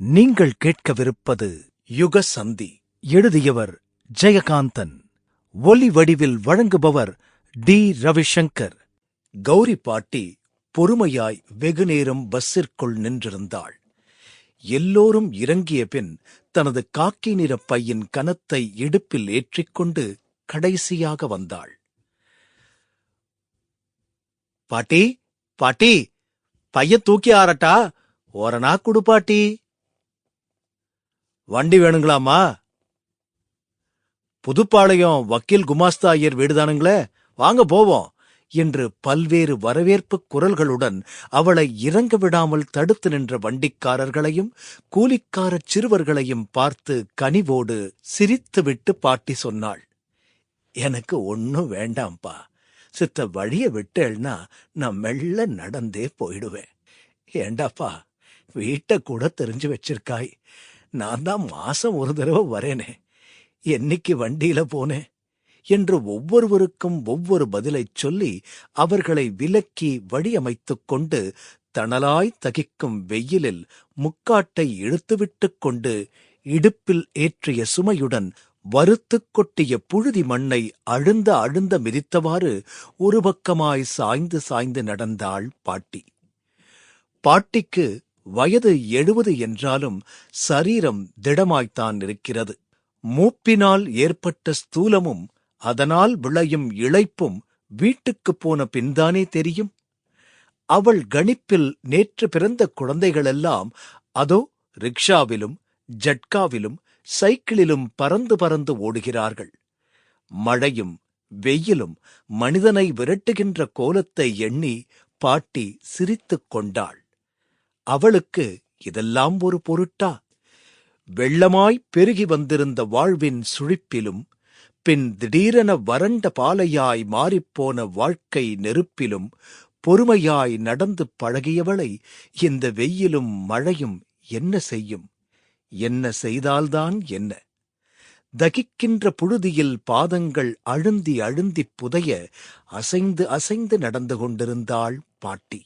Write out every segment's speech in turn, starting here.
நீங்கள் கேட்கவிருப்பது யுக சந்தி எழுதியவர் ஜெயகாந்தன். ஒலி வடிவில் வழங்குபவர் டி. ரவிசங்கர். கௌரி பாட்டி பொறுமையாய் வெகுநேரம் பஸ்ஸிற்குள் நின்றிருந்தாள். எல்லோரும் இறங்கிய பின் தனது காக்கி நிற பையின் கனத்தை இடுப்பில் ஏற்றிக்கொண்டு கடைசியாக வந்தாள். பாட்டி பாட்டி பைய தூக்கி ஆறட்டா? ஓரனா குடு பாட்டி. வண்டி வேணுங்களாமா புதுப்பாளையம் வக்கீல் குமாஸ்தா ஐயர் வீடுதானுங்களே வாங்க போவோம் என்று பல்வேறு வரவேற்புக் குரல்களுடன் அவளை இறங்க விடாமல் தடுத்து நின்ற வண்டிக்காரர்களையும் கூலிக்காரச் சிறுவர்களையும் பார்த்து கனிவோடு சிரித்துவிட்டு பாட்டி சொன்னாள் எனக்கு ஒன்னும் வேண்டாம்ப்பா. சித்த வழிய விட்டேள்னா நான் மெல்ல நடந்தே போயிடுவேன். ஏண்டாப்பா வீட்டை கூட தெரிஞ்சு வச்சிருக்காய். நான் தான் மாசம் ஒரு தடவை வரேனே. என்னைக்கு வண்டியில போனேன்? என்று ஒவ்வொருவருக்கும் ஒவ்வொரு பதிலைச் சொல்லி அவர்களை விலக்கி வழியமைத்துக் கொண்டு தணலாய் தகிக்கும் வெயிலில் முக்காட்டை இழுத்துவிட்டுக் கொண்டு இடுப்பில் ஏற்றிய சுமையுடன் வறுத்துக் கொட்டிய புழுதி மண்ணை அழுந்த அழுந்த மிதித்தவாறு ஒரு பக்கமாய் சாய்ந்து சாய்ந்து நடந்தாள் பாட்டி. பாட்டிக்கு வயது எழுபது என்றாலும் சரீரம் திடமாய்த்தான் இருக்கிறது. மூப்பினால் ஏற்பட்ட ஸ்தூலமும் அதனால் விளையும் இழைப்பும் வீட்டுக்குப் போன பின்தானே தெரியும். அவள் கணிப்பில் நேற்று பிறந்த குழந்தைகளெல்லாம் அதோ ரிக்ஷாவிலும் ஜட்காவிலும் சைக்கிளிலும் பறந்து பறந்து ஓடுகிறார்கள். மழையும் வெயிலும் மனிதனை விரட்டுகின்ற கோலத்தை எண்ணி பாட்டி சிரித்துக் கொண்டாள். அவளுக்கு இதெல்லாம் ஒரு பொருட்டா? வெள்ளமாய் பெருகி வந்திருந்த வாழ்வின் சுழிப்பிலும் பின் திடீரென வறண்ட பாலையாய் மாறிப்போன வாழ்க்கை நெருப்பிலும் பொறுமையாய் நடந்து பழகியவளை இந்த வெயிலும் மழையும் என்ன செய்யும்? என்ன செய்தால்தான் என்ன? தகிக்கின்ற புழுதியில் பாதங்கள் அழுந்தி அழுந்திப் புதைய அசைந்து அசைந்து நடந்து கொண்டிருந்தாள் பாட்டி.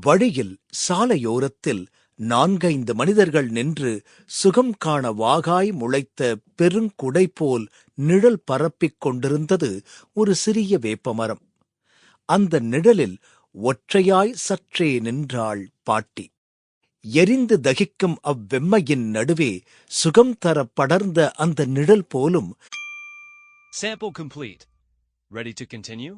வழியில் சாலையோரத்தில் நான்கைந்து மனிதர்கள் நின்று சுகம் காண வாகாய் முளைத்த பெருங்குடை போல் நிழல் பரப்பிக் கொண்டிருந்தது ஒரு சிறிய வேப்பமரம் அந்த நிழலில் ஒற்றையாய் சற்றே நின்றாள் பாட்டி எரிந்து தகிக்கும் அவ்வெம்மையின் நடுவே சுகம் தர படர்ந்த அந்த நிழல் போலும் Sample complete. Ready to continue?